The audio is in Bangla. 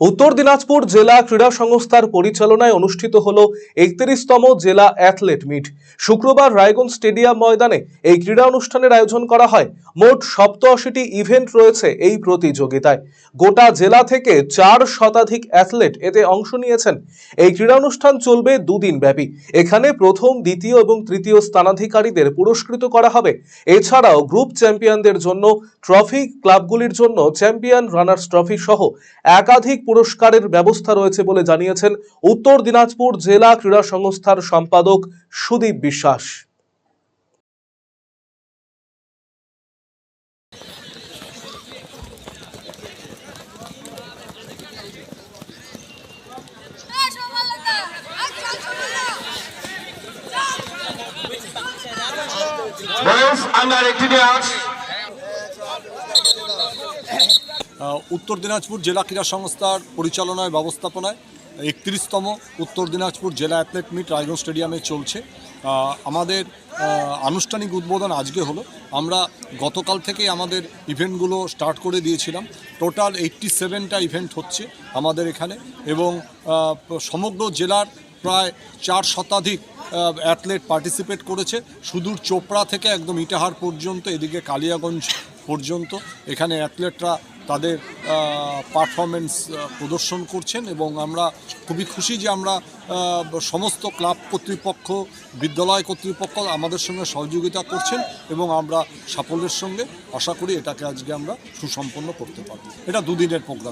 উত্তর দিনাজপুর জেলা ক্রীড়া সংস্থার পরিচালনায় অনুষ্ঠিত হল একত্রিশতম জেলা অ্যাথলেট মিট। শুক্রবার রায়গঞ্জ স্টেডিয়াম ময়দানে এই ক্রীড়া অনুষ্ঠানের আয়োজন করা হয়। মোট সপ্তআশিটি ইভেন্ট রয়েছে এই প্রতিযোগিতায়। গোটা জেলা থেকে চার শতাধিক অ্যাথলেট এতে অংশ নিয়েছেন। এই ক্রীড়া অনুষ্ঠান চলবে দুদিন ব্যাপী এখানে প্রথম, দ্বিতীয় এবং তৃতীয় স্থানাধিকারীদের পুরস্কৃত করা হবে। এছাড়াও গ্রুপ চ্যাম্পিয়নদের জন্য ট্রফি ক্লাবগুলির জন্য চ্যাম্পিয়ন রানার্স ট্রফি সহ একাধিক পুরস্কারের ব্যবস্থা রয়েছে বলে জানিয়েছেন উত্তর দিনাজপুর জেলা ক্রীড়া সংস্থার সম্পাদক সুদীপ বিশ্বাস Boys under 18 years. উত্তর দিনাজপুর জেলা ক্রীড়া সংস্থার পরিচালনায়, ব্যবস্থাপনায় একত্রিশতম উত্তর দিনাজপুর জেলা অ্যাথলেট মিট রায়গঞ্জ স্টেডিয়ামে চলছে। আমাদের আনুষ্ঠানিক উদ্বোধন আজকে হলো। আমরা গতকাল থেকেই আমাদের ইভেন্টগুলো স্টার্ট করে দিয়েছিলাম। টোটাল এইট্টি সেভেনটা ইভেন্ট হচ্ছে আমাদের এখানে এবং সমগ্র জেলার প্রায় চার শতাধিক অ্যাথলেট পার্টিসিপেট করেছে। সুদূর চোপড়া থেকে একদম ইটাহার পর্যন্ত, এদিকে কালিয়াগঞ্জ পর্যন্ত এখানে অ্যাথলেটরা তাদের পারফরমেন্স প্রদর্শন করছেন এবং আমরা খুবই খুশি যে আমরা সমস্ত ক্লাব কর্তৃপক্ষ, বিদ্যালয় কর্তৃপক্ষ আমাদের সঙ্গে সহযোগিতা করছেন এবং আমরা সাফল্যের সঙ্গে আশা করি এটাকে আজকে আমরা সুসম্পন্ন করতে পারব। এটা দুদিনের প্রোগ্রাম